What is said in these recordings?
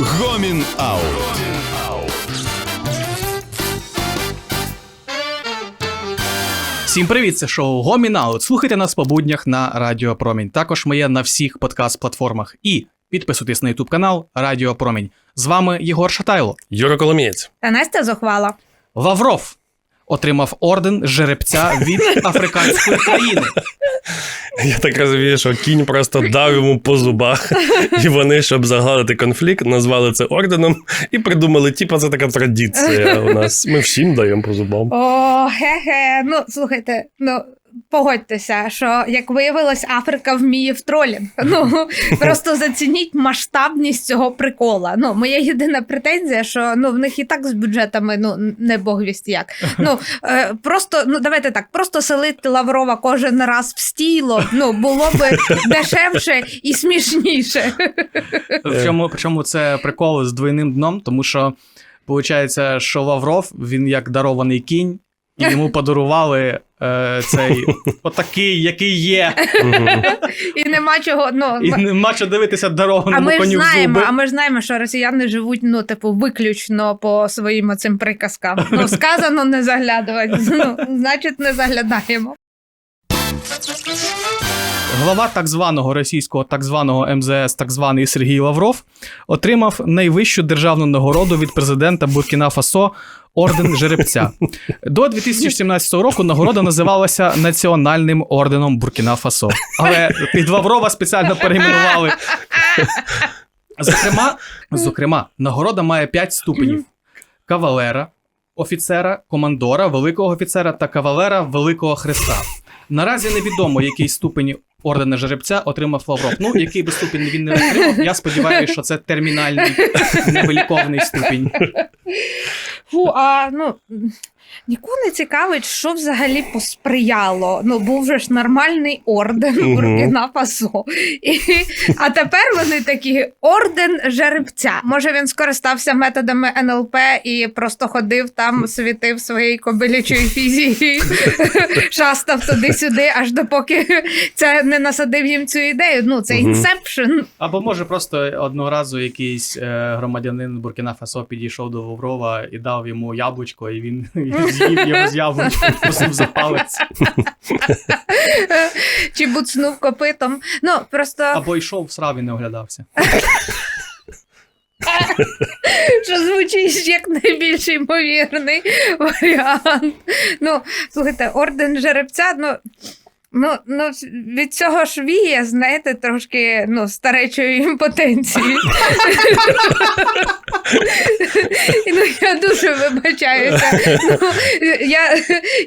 Гомін Аут. Всім привіт, це шоу Гомінаут. Слухайте нас по буднях на Радіо Промінь. Також ми є на всіх подкаст-платформах. І підписуйтесь на Ютуб канал Радіо Промінь. З вами Єгор Шатайло. Юра Коломієць. Та Настя зухвала. Лавров отримав орден жеребця від африканської країни. Я так розумію, що кінь просто дав йому по зубах, і вони, щоб загладити конфлікт, назвали це орденом і придумали, типа, це така традиція у нас. Ми всім даємо по зубам. О, хе-хе. Ну, слухайте, ну. Погодьтеся, що як виявилось, Африка вміє в тролінг. Ну просто зацініть масштабність цього прикола. Ну, моя єдина претензія, що ну в них і так з бюджетами ну не бог вість як. Ну е, просто ну давайте так, просто селити Лаврова кожен раз в стіло. Ну було би дешевше і смішніше. Причому, причому це прикол з двойним дном, тому що виходить, що Лавров він як дарований кінь, і йому подарували е, цей отакий, який є. І нема чого. Ну І нема що дивитися А на ми ж коню в знаємо, зуби. а ми ж знаємо, що росіяни живуть ну, типу, виключно по своїм оцим приказкам. Ну, сказано не заглядувати. Ну, значить, не заглядаємо. Глава так званого російського так званого МЗС, так званий Сергій Лавров, отримав найвищу державну нагороду від президента Буркіна Фасо орден жеребця. До 2017 року нагорода називалася Національним орденом Буркіна Фасо. Але під Лаврова спеціально перейменували. Зокрема, зокрема, нагорода має 5 ступенів: кавалера, офіцера, командора, великого офіцера та кавалера Великого Христа. Наразі невідомо, який ступень ордена жеребця отримав Лавров. Ну, який би ступінь він не отримав, я сподіваюся, що це термінальний невиліковний ступінь. Фу, а ну. Нікого не цікавить, що взагалі посприяло. Ну, був же ж нормальний орден. Буркіна Фасо. І, а тепер вони такі орден жеребця. Може, він скористався методами НЛП і просто ходив там, світив своєї кобилячої фізії, шастав туди-сюди, аж допоки це не насадив їм цю ідею. Ну, це інсепшн. Або може просто одного разу якийсь е, громадянин Буркіна Фасо підійшов до Лаврова і дав йому яблучко, і він з'їв його з за палець. Чи буцнув копитом. Ну, просто Або йшов, срав і не оглядався. що звучить як найбільш ймовірний варіант. Ну, слухайте, орден жеребця, ну. Ну, ну, від цього ж віє, знаєте, трошки ну, старечої імпотенції. Ну, я дуже вибачаюся. Ну, я,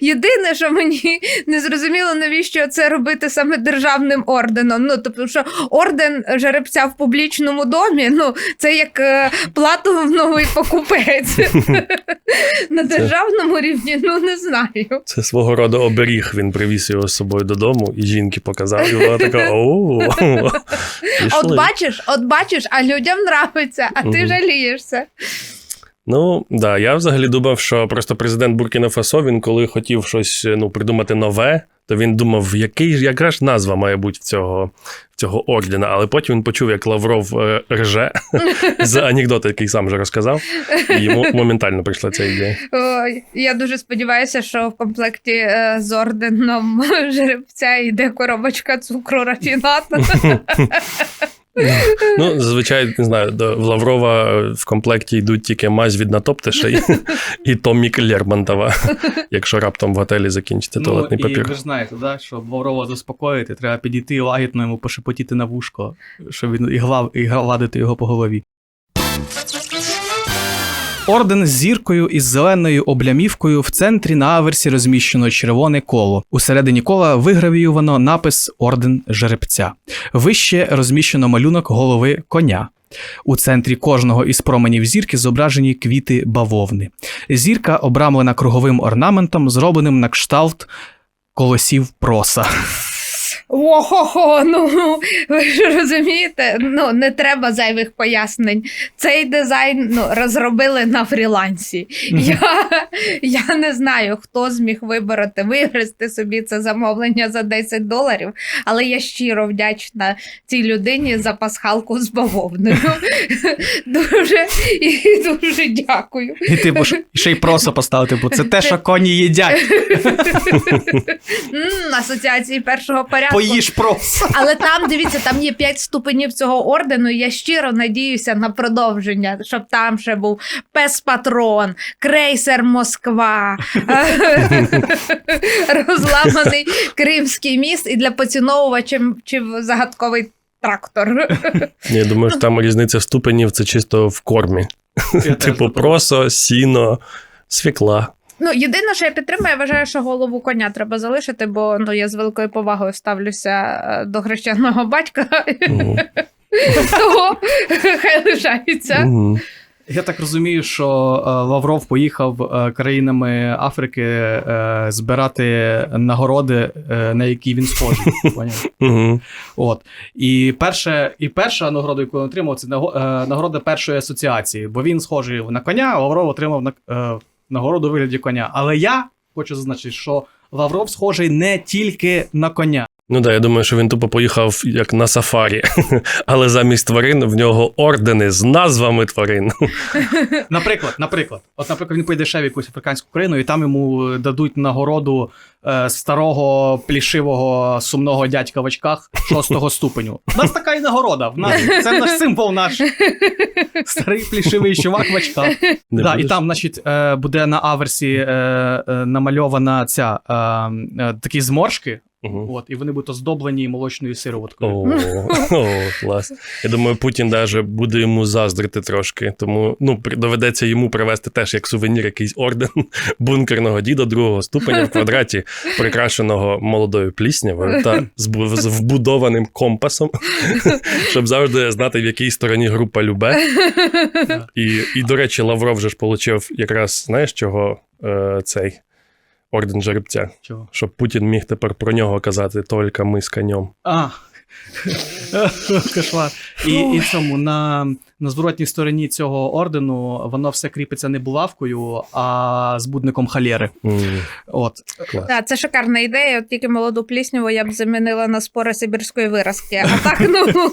єдине, що мені не зрозуміло, навіщо це робити саме державним орденом. Ну, тобто, що орден жеребця в публічному домі, ну, це як е, платиновий покупець. На державному рівні, ну не знаю. Це свого роду оберіг. Він привіз його з собою додому, і жінки показав, і вона така: о, От бачиш, от бачиш, а людям нравиться, а ти жалієшся. Ну да, я взагалі думав, що просто президент Буркіна Фасо, він коли хотів щось ну, придумати нове, то він думав, який ж яка ж назва має бути в цього, в цього ордена. Але потім він почув, як Лавров е, рже з анекдота, який сам вже розказав, і йому моментально прийшла ця ідея. Я дуже сподіваюся, що в комплекті е, з орденом жеребця йде коробочка цукру рафіната. Ну, зазвичай не знаю, до в Лаврова в комплекті йдуть тільки мазь від натоптиша і, Томік Лермонтова, якщо раптом в готелі закінчиться туалетний ну, і папір. ви ж знаєте, да, щоб Лаврова заспокоїти, треба підійти і лагідно йому пошепотіти на вушко, щоб він і, глав, і гладити його по голові. Орден з зіркою із зеленою облямівкою в центрі на аверсі розміщено червоне коло. Усередині кола вигравіювано напис Орден жеребця. Вище розміщено малюнок голови коня. У центрі кожного із променів зірки зображені квіти бавовни. Зірка обрамлена круговим орнаментом, зробленим на кшталт колосів проса. Охо-хо, ну ви ж розумієте, ну не треба зайвих пояснень. Цей дизайн ну, розробили на фрілансі. Я, я не знаю, хто зміг вибороти, вигрести собі це замовлення за 10 доларів, але я щиро вдячна цій людині за пасхалку з бавовною. Дуже і дуже дякую. І типу, ж- ще й просто поставити, бо це те, що коні їдять. Асоціації першого порядку. Поїж просто. Але там, дивіться, там є п'ять ступенів цього ордену. і Я щиро надіюся на продовження, щоб там ще був пес патрон, крейсер Москва, розламаний Кримський міст і для поціновувачів чи загадковий трактор. Я думаю, що там різниця ступенів це чисто в кормі. Типу просо, сіно, свікла. Ну, єдине, що я підтримую, я вважаю, що голову коня треба залишити, бо ну я з великою повагою ставлюся е, до хрещеного батька, того хай лишається. Я так розумію, що е, Лавров поїхав е, країнами Африки збирати нагороди, на які він схожий. От. І, перше, і перша нагорода, яку він отримав, це наго- нагорода першої асоціації, бо він схожий на коня, а Лавров отримав на- нагороду вигляді коня. Але я хочу зазначити, що Лавров схожий не тільки на коня. Ну так, я думаю, що він тупо поїхав як на сафарі, але замість тварин в нього ордени з назвами тварин. Наприклад, наприклад, от, наприклад, він поїде ще в якусь африканську країну, і там йому дадуть нагороду е, старого плішивого сумного дядька в очках шостого ступеню. У нас така і нагорода. В нас це наш символ, наш старий плішивий чувак в очках. Не Да, і там, значить, е, буде на аверсі е, е, намальована ця е, е, такі зморшки. Мгм. От, і вони будуть оздоблені молочною сироваткою. О, о, клас. Я думаю, Путін даже буде йому заздрити трошки. Тому ну, доведеться йому привезти теж як сувенір якийсь орден бункерного діда другого ступеня в квадраті, прикрашеного молодою пліснявою та з, з вбудованим компасом, щоб завжди знати, в якій стороні група Любе. І, і до речі, Лавров вже ж отримав якраз, знаєш, чого е, цей орден жеребця. Чого? Щоб Путін міг тепер про нього казати тільки ми з конем. А. Кошмар. І, і цьому на, на зворотній стороні цього ордену воно все кріпиться не булавкою, а збудником халєри. М, От. Клас. Так, це шикарна ідея. От тільки молоду плісняву я б замінила на спори сибірської виразки. А так, ну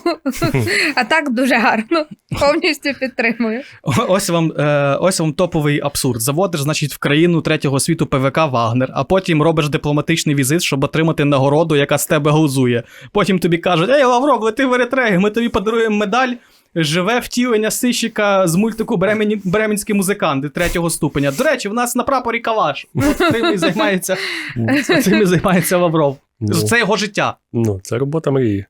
а так дуже гарно. Повністю підтримую. Ось вам, е, ось вам топовий абсурд. Заводиш, значить, в країну третього світу ПВК Вагнер, а потім робиш дипломатичний візит, щоб отримати нагороду, яка з тебе глузує. Потім тобі кажуть: Ей, Лавров, лети в Еритрею, ми тобі подаруємо медаль. Живе втілення сищика з мультику «Бремені- Бременські музиканти третього ступеня. До речі, в нас на прапорі калаш. От цим і займається, цим і займається Лавров. Ну. Це його життя. Ну, це робота мрії.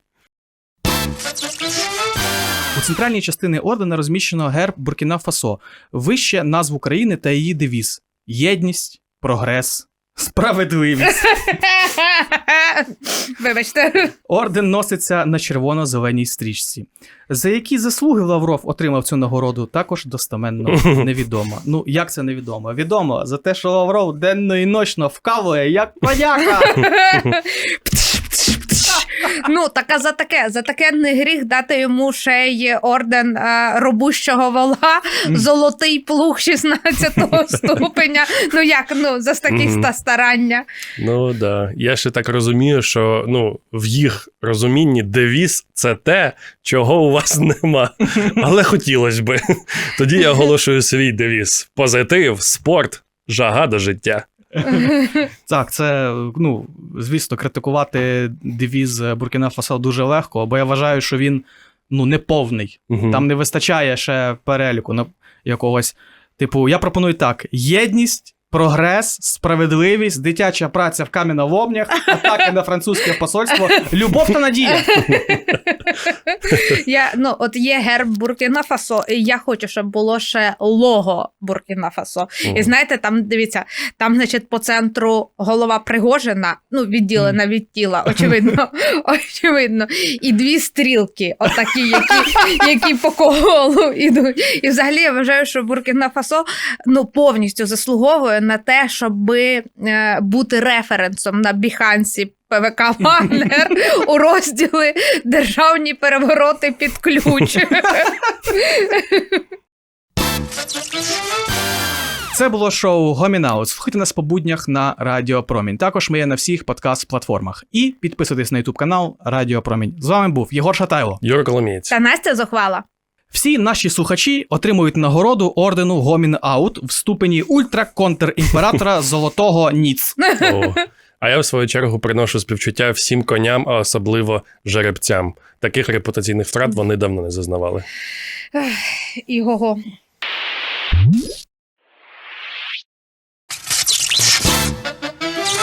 У центральній частині ордена розміщено герб Буркіна Фасо, вище назву країни та її девіз: єдність, прогрес, справедливість. Вибачте. Орден носиться на червоно-зеленій стрічці. За які заслуги Лавров отримав цю нагороду, також достеменно невідомо. Ну, як це невідомо? Відомо за те, що Лавров денно і ночно вкавує, як подяка. Ну, так а за таке, за таке не гріх дати йому ще й орден е, робущого вола, золотий плуг 16-го ступеня. Ну як, ну, за Мгм. ста старання. Ну да. Я ще так розумію, що ну, в їх розумінні девіз це те, чого у вас нема. Але хотілося би. Тоді я оголошую свій девіз: позитив, спорт, жага до життя. Так, це, ну, звісно, критикувати девіз Буркіна Фасо дуже легко, бо я вважаю, що він ну, не повний. Там не вистачає ще переліку на якогось. Типу, я пропоную так: єдність. Прогрес, справедливість, дитяча праця в каміноломнях, атаки на французьке посольство, любов та надія. Я, ну, от є герб Буркіна Фасо, і я хочу, щоб було ще лого Буркіна Фасо. І знаєте, там дивіться, там, значить, по центру голова Пригожина, ну, відділена від тіла, очевидно, очевидно. І дві стрілки, отакі, які, які по колу ідуть. І взагалі я вважаю, що Буркіна Фасо ну, повністю заслуговує на те, щоб е, бути референсом на біхансі ПВК Вагнер у розділі Державні перевороти під ключ. Це було шоу Гомінаут. Слухайте нас по буднях на Радіо Промінь. Також ми є на всіх подкаст-платформах. І підписуйтесь на YouTube канал Радіо Промінь. З вами був Єгор Шатайло. Юра Коломієць. Та Настя зухвала. Всі наші слухачі отримують нагороду ордену Гомін Аут в ступені ультра-контр-імператора Золотого Ніц. О. А я в свою чергу приношу співчуття всім коням, а особливо жеребцям. Таких репутаційних втрат вони давно не зазнавали. Іго.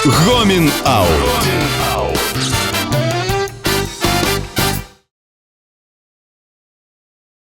Гомін Аут.